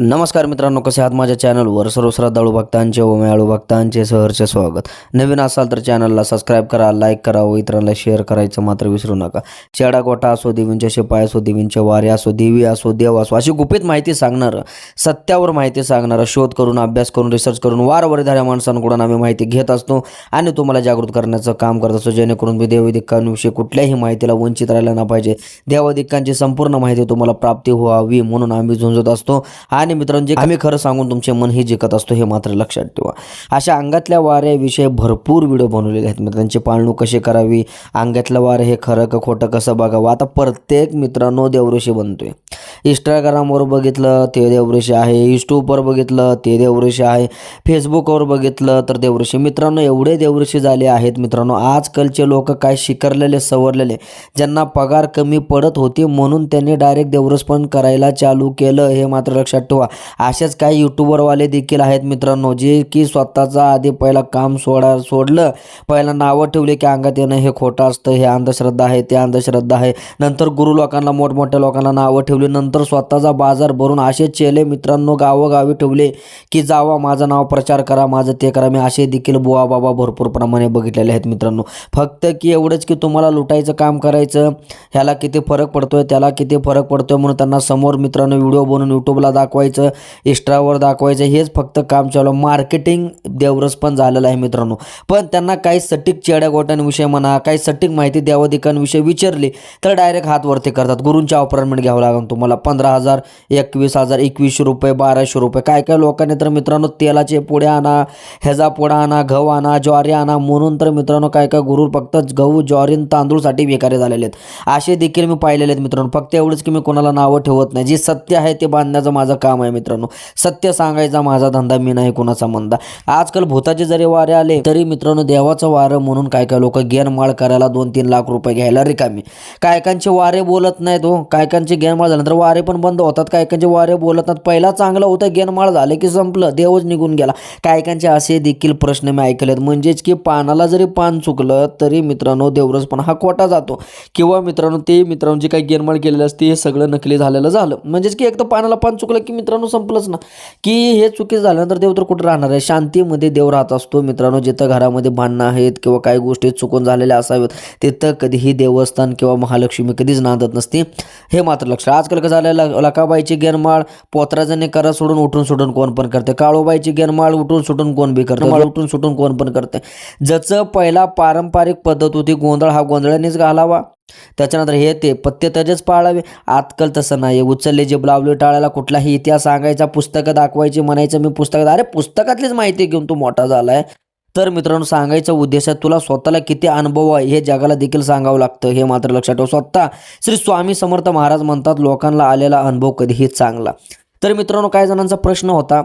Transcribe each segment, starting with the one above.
नमस्कार मित्रांनो कसे आहात माझ्या चॅनलवर? सर्व श्रद्धाळू भक्तांचे व मेळू भक्तांचे सहर्ष स्वागत. नवीन असाल तर चॅनलला सबस्क्राईब करा लाईक करा व इतरांना शेअर करायचं मात्र विसरू नका. चेडा गोटा असो देवींच्या शिपाय असो देवींच्या वारे असो देवी असो देव असो अशी गुपित माहिती सांगणारं सत्यावर माहिती सांगणारं शोध करून अभ्यास करून रिसर्च करून वारवारीधाऱ्या माणसांकडून आम्ही माहिती घेत असतो आणि तुम्हाला जागृत करण्याचं काम करत असतो. जेणेकरून मी देवदिक्कांविषयी कुठल्याही माहितीला वंचित राहिला ना पाहिजे. देवदिक्कांची संपूर्ण माहिती तुम्हाला प्राप्ती व्हावी म्हणून आम्ही झुंजत असतो. आणि मित्रांनो जे आम्ही खरं सांगून तुमचे मन हे जिंकत असतो हे मात्र लक्षात ठेवा. अशा अंगातल्या वाऱ्याविषयी भरपूर व्हिडिओ बनवलेले आहेत. मित्रांची पाळणूक कशी करावी अंगातलं वारं हे खरं का खोटं कसं बघावं? आता प्रत्येक मित्रांनो देवऋषी बनतोय. इंस्टाग्रामवर बघितलं ते देवऋषी आहे. यूट्यूबवर बघितलं ते देवऋषी आहे. फेसबुकवर बघितलं तर देवऋषी. मित्रांनो एवढे देवऋषी झाले आहेत. मित्रांनो आजकालचे लोक काय शिकरलेले सवरलेले ज्यांना पगार कमी पडत होते म्हणून त्यांनी डायरेक्ट देवरसपण करायला चालू केलं. हे मात्र लक्षात ठेवा. असेच काही यूट्यूबरवाले देखील आहेत मित्रांनो जे की स्वतःचा आधी पहिला काम सोडा सोडलं. पहिला नावं ठेवले की अंगात येणं हे खोटं असतं हे अंधश्रद्धा आहे ते अंधश्रद्धा आहे. नंतर गुरु लोकांना मोठमोठ्या लोकांना नावं ठेवली नंतर स्वतःचा बाजार भरून असे चेले मित्रांनो गावोगावी ठेवले की जावा माझं नाव प्रचार करा माझं ते करा. मी असे देखील बुवा बाबा भरपूर प्रमाणे बघितलेले आहेत मित्रांनो. फक्त की एवढंच की तुम्हाला लुटायचं काम करायचं ह्याला किती फरक पडतोय त्याला किती फरक पडतोय म्हणून त्यांना समोर मित्रांनो व्हिडिओ बनवून यूट्यूबला दाखवायचं इंस्टावर दाखवायचं हेच फक्त काम चालू मार्केटिंग देवरस पण झालेलं आहे मित्रांनो. पण त्यांना काही सटीक चेड्या गोट्यांविषयी म्हणा काही सटीक माहिती देवादिकांविषयी विचारली तर डायरेक्ट हात वरती करतात. गुरूंचे अपॉइंटमेंट घ्यावं लागेल तुम्हाला. पंधरा हजार एकवीस हजार एकवीसशे रुपये बाराशे रुपये. काय काय लोकांनी तर मित्रांनो तेलाचे पुढे आणा ह्याचा पुडा आणा गहू आणा ज्वारी आणा. म्हणून तर मित्रांनो काय काय गुरु फक्त गहू ज्वारी तांदूळसाठी बेकारी झालेले आहेत. असे देखील मी पाहिलेले आहेत मित्रांनो. फक्त एवढंच की मी कोणाला नावं ठेवत नाही. जे सत्य आहे ते बांधण्याचं माझं काम आहे मित्रांनो. सत्य सांगायचा माझा धंदा मी नाही कोणाचा मंदा. आजकाल भूताचे जरी वारे आले तरी मित्रांनो देवाचं वारं म्हणून काय काय लोक गेनमाळ करायला दोन तीन लाख रुपये घ्यायला रिकामी. कायकांचे वारे बोलत नाहीत हो. कायकांचे गेनमाळ झाल्यानंतर वारे पण बंद होतात. कायकांचे वारे बोलत नाहीत. पहिला चांगलं होतं. गेनमाळ झाले की संपलं. देवच निघून गेला. कायकांचे असे देखील प्रश्न मी ऐकलेत. म्हणजेच की पानाला जरी पान चुकलं तरी मित्रांनो देवरस पण हा खोटा जातो. किंवा मित्रांनो ते मित्रांनो जे काही गेनमाळ केलेलं असते हे सगळं नकली झालेलं झालं. म्हणजेच की एक तर पानाला पान चुकलं की मित्रांनो संपलंच ना. की हे चुकीचं झाल्यानंतर देव तर कुठं राहणार आहे? शांतीमध्ये देव राहत असतो. मित्रांनो जिथं घरामध्ये भांडणं आहेत किंवा काही गोष्टी चुकून झालेल्या असाव्यात तिथं कधीही देवस्थान किंवा महालक्ष्मी कधीच नांदत नसते. हे मात्र लक्ष आजकाल कसं झालं ल- लकाबाईची गेनमाळ पोत्राजने करा सोडून उठून सुटून कोण पण करते. काळूबाईची गेनमाळ उठून सुटून कोण बी करते. माळ उठून सुटून कोण पण करते. ज्याचं पहिला पारंपरिक पद्धत होती गोंधळ हा गोंधळानेच घालावा. त्याच्यानंतर हे ते पत्ते त्याचेच पाळावे. आजकाल तसं नाही उचलले जे लावले टाळायला कुठलाही इतिहास सांगायचा पुस्तकं दाखवायची म्हणायचं मी पुस्तकात अरे पुस्तकातलीच माहिती घेऊन तू मोठा झालाय. तर मित्रांनो सांगायचा उद्देश आहे तुला स्वतःला किती अनुभव आहे हे जगाला देखील सांगावं लागतं हे मात्र लक्षात ठेव. स्वतः श्री स्वामी समर्थ महाराज म्हणतात लोकांना आलेला अनुभव कधीही चांगला. तर मित्रांनो काही जणांचा प्रश्न होता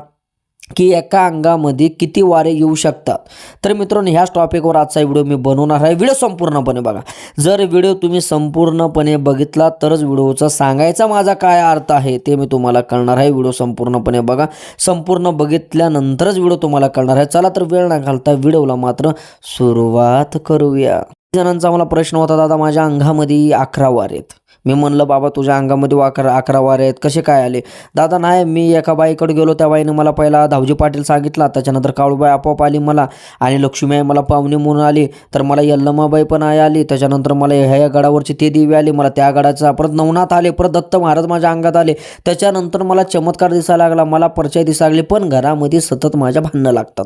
की एका अंगामध्ये किती वारे येऊ शकतात? तर मित्रांनो ह्याच टॉपिकवर आजचा व्हिडिओ मी बनवणार आहे. व्हिडिओ संपूर्णपणे बघा. जर व्हिडिओ तुम्ही संपूर्णपणे बघितला तरच व्हिडिओचा सांगायचा माझा काय अर्थ आहे ते मी तुम्हाला कळणार आहे. व्हिडिओ संपूर्णपणे बघा. संपूर्ण बघितल्यानंतरच व्हिडिओ तुम्हाला कळणार आहे. चला तर वेळ न घालता व्हिडिओला मात्र सुरुवात करूया. जणांचा मला प्रश्न होता दादा माझ्या अंगामध्ये अकरा वार आहेत. मी म्हणलं बाबा तुझ्या अंगामध्ये अकरा अकरा वारे आहेत. कसे काय आले? दादा नाही मी एका बाईकडे गेलो. त्या बाईने मला पहिला धावजी पाटील सांगितला. त्याच्यानंतर काळूबाई आपोआप आली मला आणि लक्ष्मी आई मला पाहुणे म्हणून आली. तर मला यल्लमाबाई पण आई आली. त्याच्यानंतर मला ह्या गडावरची ते देवी आली. मला त्या गडाचा परत नवनाथ आले. परत दत्त महाराज माझ्या अंगात आले. त्याच्यानंतर मला चमत्कार दिसायला लागला. मला परिचय दिसायला लागले. पण घरामध्ये सतत माझ्या भांडणं लागतात.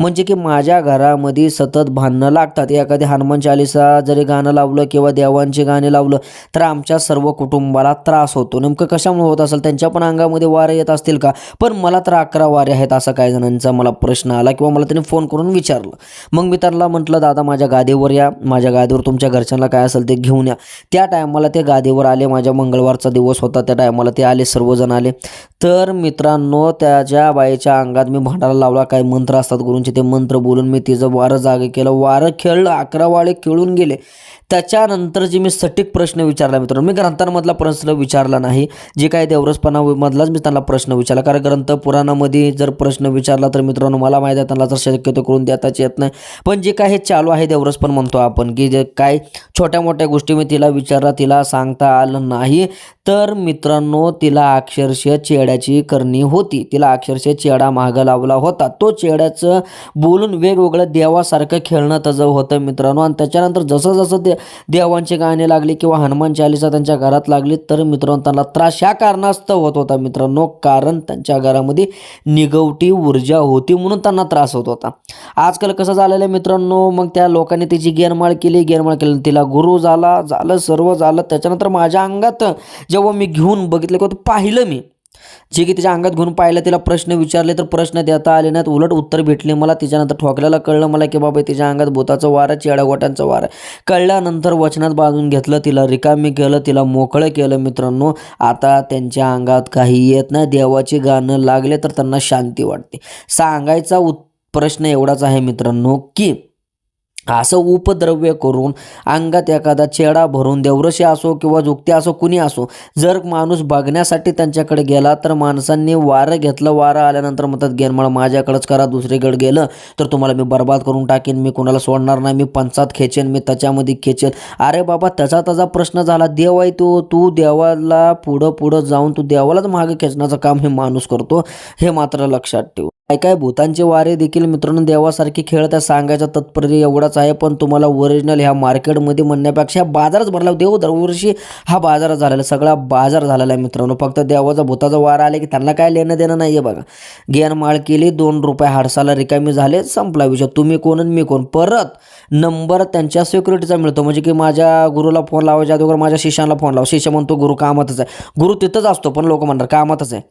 म्हणजे की माझ्या घरामध्ये सतत भांडणं लागतात. एखादी हनुमान चालिसा जरी गाणं लावलं किंवा देवांची गाणी लावलं तर आमच्या सर्व कुटुंबाला त्रास होतो. नेमकं कशामुळे होत असेल? त्यांच्या पण अंगामध्ये वारे येत असतील का? पण मला तर अकरा वारे आहेत असा काही जणांचा मला प्रश्न आला किंवा मला त्यांनी फोन करून विचारलं. मग मी त्याला म्हटलं दादा माझ्या गादीवर या. माझ्या गादीवर तुमच्या घरच्यांना काय असेल ते घेऊन या. त्या टायमाला ते गादीवर आले. माझ्या मंगळवारचा दिवस होता. त्या टायमाला ते आले सर्वजण आले. तर मित्रांनो त्याच्या बाईच्या अंगात मी भांडायला लावला. काही मंत्र असतात गुरूंचे ते मंत्र बोलून मी तिचं वारं जागे केलं. वारं खेळलं अकरा वाळे खेळून गेले. त्याच्यानंतर जे मी सटीक प्रश्न विचारला मित्रांनो मी ग्रंथांमधला प्रश्न विचारला नाही. जे काय देवरसपणामधलाच मी त्यांना प्रश्न विचारला. कारण ग्रंथ पुराणामध्ये जर प्रश्न विचारला तर मित्रांनो मला माहिती आहे त्यांना जर शक्यतो करून देताच येत नाही. पण जे काय हे चालू आहे देवरसपण म्हणतो आपण की जे काय छोट्या मोठ्या गोष्टी मी तिला विचारला तिला सांगता आलं नाही. तर मित्रांनो तिला अक्षरशः चेड्याची करणी होती. तिला अक्षरशः चेडा मागं लावला होता. तो चेड्याचं बोलून वेगवेगळं देवासारखं खेळणं तसं होतं मित्रांनो. आणि त्याच्यानंतर जसं जसं ते देवांची गाणी लागली किंवा हनुमान चालिसा त्यांच्या घरात लागली तर मित्रांनो त्यांना त्रास ह्या कारणास्तव होत होता मित्रांनो कारण त्यांच्या घरामध्ये निगवटी ऊर्जा होती म्हणून त्यांना त्रास होत होता. आजकाल कसं झालेलं आहे मित्रांनो मग त्या लोकांनी तिची गेरमाळ केली गेरमाळ केली तिला गुरु झाला झालं सर्व झालं. त्याच्यानंतर माझ्या अंगात जेव्हा मी घेऊन बघितलं किंवा पाहिलं मी जे की तिच्या अंगात घेऊन पाहिलं तिला प्रश्न विचारले तर प्रश्न देता आले नाहीत. उलट उत्तर भेटले मला. तिच्यानंतर ठोकल्याला कळलं मला की बाबा तिच्या अंगात भूताचं वारं वार वारं. कळल्यानंतर वचनात बांधून घेतलं तिला रिकामी केलं तिला मोकळं केलं. मित्रांनो आता त्यांच्या अंगात काही येत नाही. देवाची गाणं लागले तर त्यांना शांती वाटते. सांगायचा उत प्रश्न एवढाच आहे मित्रांनो की असं उपद्रव्य करून अंगात एखादा चेडा भरून देवरशी असो किंवा जुक्ती असो कुणी असो जर माणूस बघण्यासाठी त्यांच्याकडे गेला तर माणसांनी वारं घेतलं वारं आल्यानंतर म्हणतात गेनमाळ माझ्याकडंच करा दुसरीकडे गेलं तर तुम्हाला मी बर्बाद करून टाकेन मी कोणाला सोडणार नाही मी पंचात खेचेन मी त्याच्यामध्ये खेचेन. अरे बाबा त्याचा त्याचा प्रश्न झाला. देव आहे तो तू देवाला पुढं पुढं जाऊन तू देवालाच मागे खेचण्याचं काम हे माणूस करतो हे मात्र लक्षात ठेव. काय काय भूतांचे वारे देखील मित्रांनो देवासारखे खेळ त्या सांगायचा तत्पर्य एवढाच आहे. पण तुम्हाला ओरिजिनल ह्या मार्केटमध्ये म्हणण्यापेक्षा बाजारच भरला. देव दरवर्षी हा बाजार झालेला सगळा बाजार झालेला आहे मित्रांनो. फक्त देवाचा भूताचा वारा आले की त्यांना काय लेणं देणं नाही आहे बघा. गेन माळ केली दोन रुपये हाडसाला रिकामी झाले संपला विषय. तुम्ही कोण आणि मी कोण? परत नंबर त्यांच्या सिक्युरिटीचा मिळतो. म्हणजे की माझ्या गुरुला फोन लावायच्या अगोदर माझ्या शिष्याला फोन लावा. शिष्य म्हणतो गुरु कामातच आहे. गुरु तिथंच असतो पण लोक म्हणतात कामातच आहे.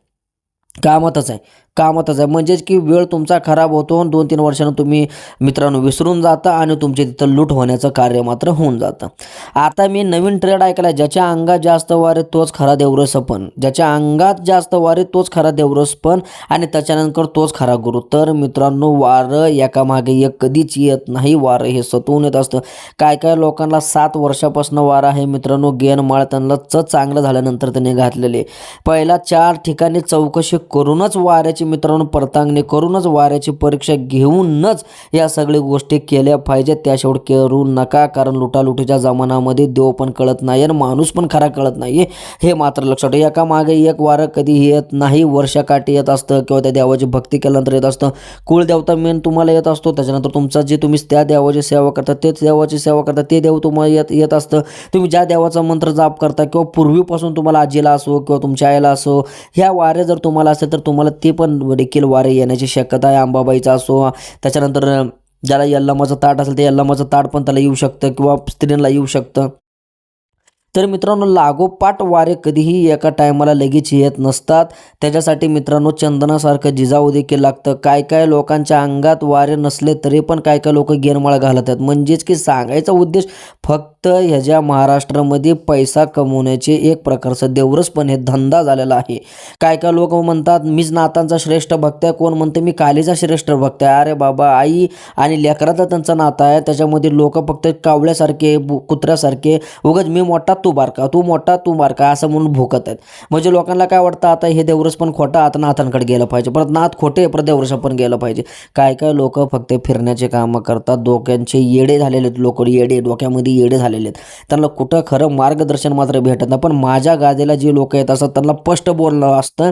कामातच आहे. कामातच आहे. म्हणजेच की वेळ तुमचा खराब होतो आणि दोन तीन वर्षानं तुम्ही मित्रांनो विसरून जाता आणि तुमचे तिथं लूट होण्याचं कार्य मात्र होऊन जातं. आता मी नवीन ट्रेड ऐकला ज्याच्या अंगात जास्त वारे तोच खरा देवरस पण. ज्याच्या अंगात जास्त वारे तोच खरा देवरस पण आणि त्याच्यानंतर तोच खरा गुरु. तर मित्रांनो वारं एकामागे एक कधीच येत नाही. वारं हे सतवून येत असतं. काय काय लोकांना सात वर्षापासून वारं आहे मित्रांनो गेन माळ त्यांना च चांगलं झाल्यानंतर त्यांनी घातलेले. पहिला चार ठिकाणी चौकशी करूनच वाऱ्याची मित्रांनो परतांगणे करूनच वाऱ्याची परीक्षा घेऊनच या सगळ्या गोष्टी केल्या पाहिजेत. त्याशिवाय करू नका कारण लुटालुटीच्या जमान्यामध्ये देव पण कळत नाही आणि माणूस पण खरा कळत नाही हे मात्र लक्षात एका मागे एक वारं कधी येत नाही वर्षाकाठी येत असतं किंवा त्या देवाची भक्ती केल्यानंतर येत असतं. कुळदेवता मेन तुम्हाला येत असतो त्याच्यानंतर तुमचा जे तुम्ही त्या देवाची सेवा करता तेच देवाची सेवा करता ते देव तुम्हाला येत येत असतं. तुम्ही ज्या देवाचा मंत्र जाप करता किंवा पूर्वीपासून तुम्हाला आजीला असो किंवा तुमच्या आईला असो ह्या वारे जर तुम्हाला असेल तर तुम्हाला ते पण देखील वारे येण्याची शक्यता आहे. अंबाबाईचा असो त्याच्यानंतर ज्याला यल्लामाचं ताट असेल ते यल्लमाचं ताट पण त्याला येऊ शकतं किंवा स्त्रीला येऊ शकतं. तर मित्रांनो लागोपाठ वारे कधीही एका टायमाला लगेच येत नसतात. त्याच्यासाठी मित्रांनो चंदनासारखं जिजाऊ देखील लागतं. काय काय लोकांच्या अंगात वारे नसले तरी पण काय काय लोक गेरमाळा घालत आहेत. म्हणजेच की सांगायचा उद्देश फक्त ह्याच्या महाराष्ट्रामध्ये पैसा कमवण्याचे एक प्रकारचं देवरस पण हे धंदा झालेला आहे. काय काय लोक म्हणतात मीच नातांचा श्रेष्ठ भक्त आहे. कोण म्हणते मी कालीचा श्रेष्ठ भक्त आहे. अरे बाबा आई आणि लेकराचा त्यांचा नाता आहे. त्याच्यामध्ये लोक फक्त कावळ्यासारखे कुत्र्यासारखे. उगाच मी मोठा तू बारका तू मोठा तू बारका असं म्हणून भोकत आहेत. म्हणजे लोकांना काय वाटतं आता हे देवरस पण खोटा आता नाथांकडे गेलं पाहिजे. परत नाथ खोटे परत देवरस पण गेलं पाहिजे. काय काय लोक फक्त फिरण्याचे कामं करतात डोक्यांचे येडे झालेले आहेत लोक येडे डोक्यामध्ये येडे झालेले आहेत. त्यांना कुठं खरं मार्गदर्शन मात्र भेटत नाही. पण माझ्या गादीला जे लोक येत असतात त्यांना स्पष्ट बोलणं असतं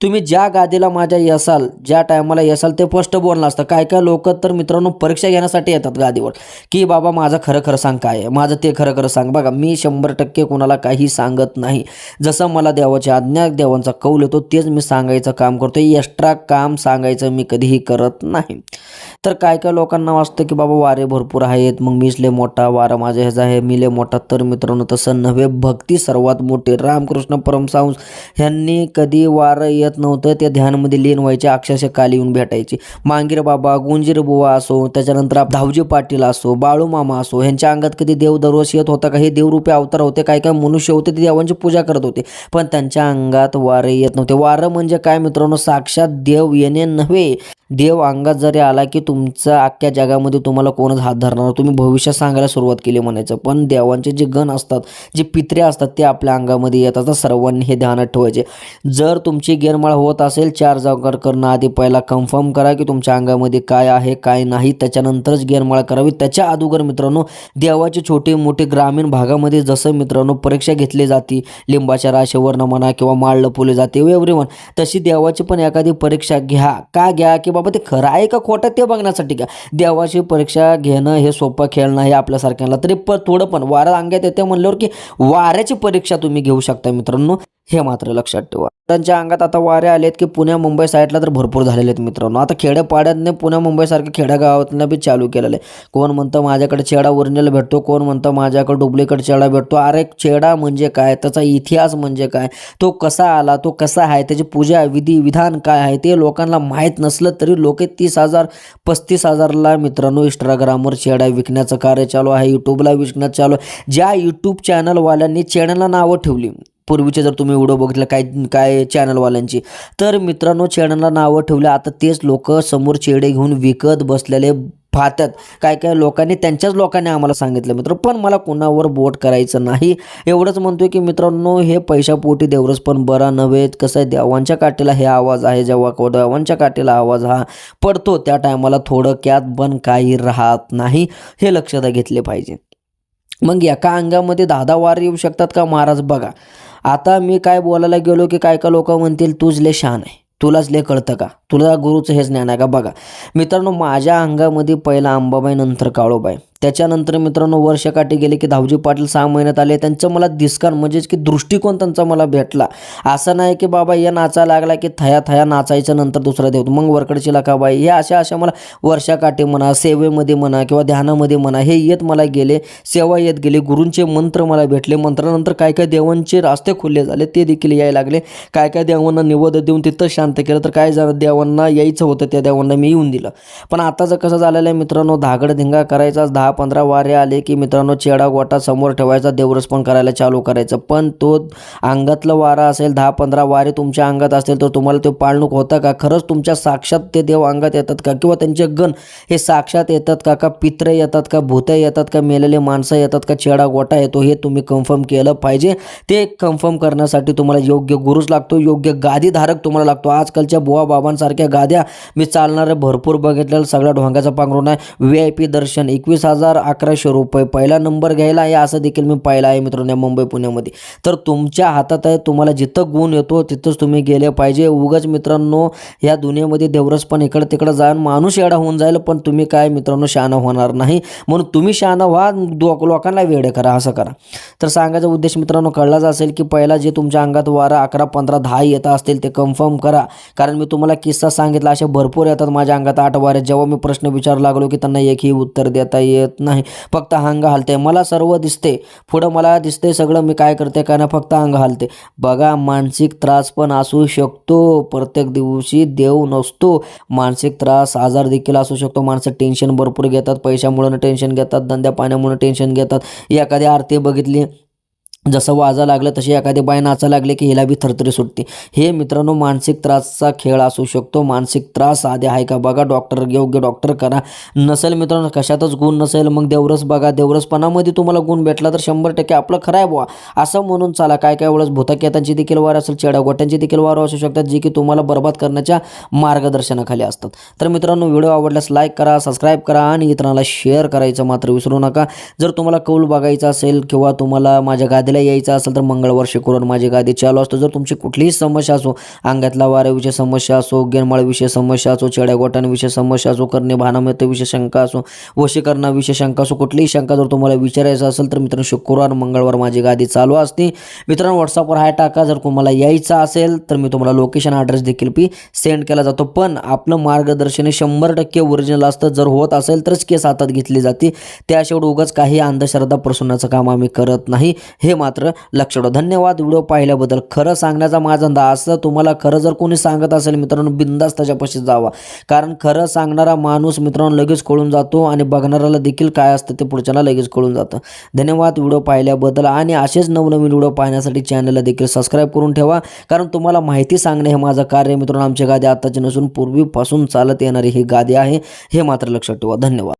तुम्ही ज्या गादीला माझ्या यसाल ज्या टायमाला यसाल ते स्पष्ट बोलणं असतं. काय काय लोक तर मित्रांनो परीक्षा घेण्यासाठी येतात गादीवर. की बाबा माझं खरं खरं सांग काय आहे? माझं ते खरं खरं सांग. बघा मी शंभर टक्के कोणाला काही सांगत नाही. जसं मला देवाची आज्ञा देवांचा कौल येतो तेच मी सांगायचं काम करतो एक्स्ट्रा काम सांगायचं मी कधीही करत नाही. तर काय काय लोकांना वाटतं की बाबा वारे भरपूर आहेत. मग मीच लय मोठा वारा माझ्या ह्याचा आहे. मी लय मोठा तर मित्रांनो तसं नव्हे. भक्ती सर्वात मोठी. रामकृष्ण परमसांस ह्यांनी कधी वारं येत येत नव्हतं त्या ध्यानमध्ये लीन व्हायचे अक्षरशः काली येऊन भेटायचे. मांगीर बाबा गुंजीर बुवा असो त्याच्यानंतर आप- धावजी पाटील असो बाळू मामा असो ह्यांच्या अंगात कधी देव दरवर्षी येत होता का? हे देवरूपे अवतार होते काय काय मनुष्य होते ते देवांची पूजा करत होते. पण त्यांच्या अंगात वारे येत नव्हते. वारं म्हणजे काय मित्रांनो? साक्षात देव येणे नव्हे. देव अंगात जरी आला की तुमचा अख्ख्या जगामध्ये तुम्हाला कोणच हात धरणार तुम्ही भविष्यात सांगायला सुरुवात केली म्हणायचं. पण देवांचे जे गण असतात जे पित्रे असतात ते आपल्या अंगामध्ये येतात. तर सर्वांनी हे ध्यानात ठेवायचे. जर तुमची गेरमाळ होत असेल चार जागर करणं आधी पहिला कन्फर्म करा की तुमच्या अंगामध्ये काय आहे काय नाही. त्याच्यानंतरच गेरमाळ करावी. त्याच्या अगोदर मित्रांनो देवाचे छोटे मोठे ग्रामीण भागामध्ये जसं मित्रांनो परीक्षा घेतली जाते लिंबाच्या राशेवरनं म्हणा किंवा माळ लपवले जाते एव्हरी वन तशी देवाची पण एखादी परीक्षा घ्या. का घ्या? की बाबा ते खरं आहे का खोटं ते बघण्यासाठी का? देवाची परीक्षा घेणं हे सोपं खेळ नाही आपल्यासारख्याला तरी पण थोडं पण वारा अंगात येते म्हणल्यावर की वाऱ्याची परीक्षा तुम्ही घेऊ शकता मित्रांनो. हे मात्र लक्षात ठेवा. त्यांच्या अंगात आता वारे आलेत की पुण्या मुंबई साईडला तर भरपूर झालेले आहेत मित्रांनो. आता खेड्यापाड्यातने पुण्या मुंबईसारख्या खेड्यागावातनं बी चालू केलेलं आहे. कोण म्हणतं माझ्याकडे चेडा ओरिजिनल भेटतो कोण म्हणतं माझ्याकडे डुप्लिकेट चेडा भेटतो. अरे चेडा म्हणजे काय? त्याचा इतिहास म्हणजे काय? तो कसा आला? तो कसा आहे? त्याची पूजा विधी विधान काय आहे? ते लोकांना माहीत नसलं तरी लोक तीस हजार पस्तीस हजारला मित्रांनो इंस्टाग्रामवर चेडा विकण्याचं कार्य चालू आहे यूट्यूबला विकण्याचं चालू आहे. ज्या यूट्यूब चॅनलवाल्यांनी चॅनलला नावं ठेवली पूर्वीचे जर तुम्ही व्हिडिओ बघितलं काय काय चॅनलवाल्यांची तर मित्रांनो चॅनलला नावं ठेवले आता तेच लोक समोर चेडे घेऊन विकत बसलेले पाहतात काय काय लोकांनी त्यांच्याच लोकांनी आम्हाला सांगितलं मित्र. पण मला कोणावर बोट करायचं नाही. एवढंच म्हणतोय की मित्रांनो हे पैशापोटी देवरस पण बरा नव्हे. कसं आहे देवांच्या काठीला हे आवाज आहे जेव्हा को- देवांच्या काठीला आवाज हा पडतो त्या टायमाला थोडं क्यात पण काही राहत नाही. हे लक्षात घेतले पाहिजे. मग एका अंगामध्ये दहा दहा वार येऊ शकतात का? महाराज बघा. आता मी काय बोलायला गेलो की काय काय लोक म्हणतील तूच लय शहाण आहे. तुलाच लय कळतं का? तुला गुरुचं हेच ज्ञान आहे का? बघा. मित्रांनो माझ्या अंगामध्ये पहिला अंबाबाई नंतर काळोबाई. त्याच्यानंतर मित्रांनो वर्षाकाठी गेले की धावजी पाटील सहा महिन्यात आले. त्यांचं मला दिसकान म्हणजेच की दृष्टिकोन त्यांचा मला भेटला. असं नाही की बाबा या नाचा लागला की थया थया नाचायचं नंतर दुसरा देव. मग वरकडची लखाबाई हे अशा अशा मला वर्षाकाठी म्हणा सेवेमध्ये म्हणा किंवा ध्यानामध्ये म्हणा हे येत मला गेले सेवा येत गेले. गुरूंचे मंत्र मला भेटले. मंत्रानंतर काय काय देवांचे रास्ते खुले झाले ते देखील यायला लागले. काय काय देवांना निवद देऊन तिथं शांत केलं तर काय झालं देवांना यायचं होतं त्या देवांना मी येऊन दिलं. पण आताचं कसं झालेलं आहे मित्रांनो धागड धिंगा करायचा दहा दहा पंधरा वारे आले की मित्रांनो चेडा गोटा समोर ठेवायचा देवरस पण करायला चालू करायचं. पण तो अंगातलं वारा असेल दहा पंधरा वारे तुमच्या अंगात असेल तर तुम्हाला ते पाळणूक होतं का? खरंच तुमच्या साक्षात ते देव अंगात येतात का? किंवा त्यांचे गण हे साक्षात येतात का? का पित्र येतात का? भूत येतात का? मेलेले माणसं येतात का? चेडा गोटा येतो हे तुम्ही कन्फर्म केलं पाहिजे. ते कन्फर्म करण्यासाठी तुम्हाला योग्य गुरुच लागतो योग्य गादीधारक तुम्हाला लागतो. आजकालच्या बुवा बाबांसारख्या गाद्या मी चालणारे भरपूर बघितलेलं सगळ्या ढोंगाचा पांघरून आहे. व्ही आय पी दर्शन एकवीस हजार हजार अकराशे रुपये. पहिला नंबर घ्यायला आहे असं देखील मी पाहिलं आहे मित्रांनो मुंबई पुण्यामध्ये. तर तुमच्या हातात आहे तुम्हाला जिथं गुण येतो तिथंच तुम्ही गेले पाहिजे. उगाच मित्रांनो या दुनियेमध्ये देवरस पण इकडं तिकडं जाऊन माणूस एवढा होऊन जाईल पण तुम्ही काय मित्रांनो शहाणा होणार नाही. म्हणून तुम्ही शहाणा व्हा दो लोकांना वेळ करा असं करा. तर सांगायचा उद्देश मित्रांनो कळलाच असेल की पहिला जे तुमच्या अंगात वारा अकरा पंधरा दहा येत असतील ते कन्फर्म करा. कारण मी तुम्हाला किस्सा सांगितला असे भरपूर येतात माझ्या अंगात आठ वारे. जेव्हा मी प्रश्न विचारू लागलो की त्यांना एकही उत्तर देता येत नाही. फक्त अंग हलते मला सर्व दिसते पुढं मला दिसते सगळं. मी काय करते काय ना फक्त अंग हलते बघा मानसिक त्रास पण असू शकतो. प्रत्येक दिवशी देव नसतो. मानसिक त्रास आजार देखील असू शकतो. माणसं टेन्शन भरपूर घेतात. पैशामुळं टेन्शन घेतात. धंद्या पाण्यामुळं टेन्शन घेतात. एखादी आरती बघितली जसं वाजा लागलं तशी एखादी बाय नाचा लागले की हिला बी थरथरी सुटते. हे मित्रांनो मानसिक त्रासचा खेळ असू शकतो. मानसिक त्रास आधी आहे का? बघा डॉक्टर योग्य डॉक्टर करा. नसेल मित्रांनो कशातच गुण नसेल मग देवरस बघा. देवरसपणामध्ये तुम्हाला गुण भेटला तर शंभर टक्के आपलं खरं आहे बुवा. असं म्हणून चाला काय काय वेळेस भूतकेतांची देखील वार असेल चेडागोट्यांची देखील वार असू शकतात जी की तुम्हाला बर्बाद करण्याच्या मार्गदर्शनाखाली असतात. तर मित्रांनो व्हिडिओ आवडल्यास लाईक करा सबस्क्राईब करा आणि इतरांना शेअर करायचं मात्र विसरू नका. जर तुम्हाला कौल बघायचा असेल किंवा तुम्हाला माझ्या गादीला यायचं असेल तर मंगळवार शुक्रवार माझी गादी चालू असतो. जर तुमची कुठलीही समस्या असो अंगातला वाऱ्याविषयी समस्या असो गेनमाळविषयी समस्या असो चेड्यागोटांविषयी समस्या असो करणे भानामतेविषयी शंका असो वशीकरणाविषयी शंका असो कुठलीही शंका जर तुम्हाला विचारायचं असेल तर मित्रांनो शुक्रवार मंगळवार माझी गादी चालू असते. मित्रांनो व्हॉट्सअपवर हाय टाका. जर तुम्हाला यायचं असेल तर मी तुम्हाला लोकेशन ॲड्रेस देखील पी सेंड केला जातो. पण आपलं मार्गदर्शन हे शंभर टक्के ओरिजिनल असतं. जर होत असेल तरच केस हातात घेतली जाते. त्याशिवाय उगाच काही अंधश्रद्धा प्रसन्नाचं काम आम्ही करत नाही. हे मात्र लक्षात ठेवा. धन्यवाद. व्हिडिओ पाहिल्याबद्दल खरं सांगण्याचा माझा धंदा असं तुम्हाला खरं जर कोणी सांगत असेल मित्रांनो बिंदास त्याच्यापाशी जावा. कारण खरं सांगणारा माणूस मित्रांनो लगेच कळून जातो आणि बघणाऱ्याला देखील काय असतं ते पुढच्याला लगेच कळून जातं. धन्यवाद. व्हिडिओ पाहिल्याबद्दल आणि असेच नवनवीन व्हिडिओ पाहण्यासाठी चॅनलला देखील सबस्क्राईब करून ठेवा. कारण तुम्हाला माहिती सांगणे हे माझं कार्य मित्रांनो. आमची गादी आत्ताची नसून पूर्वीपासून चालत येणारी ही गादी आहे. हे मात्र लक्षात ठेवा. धन्यवाद.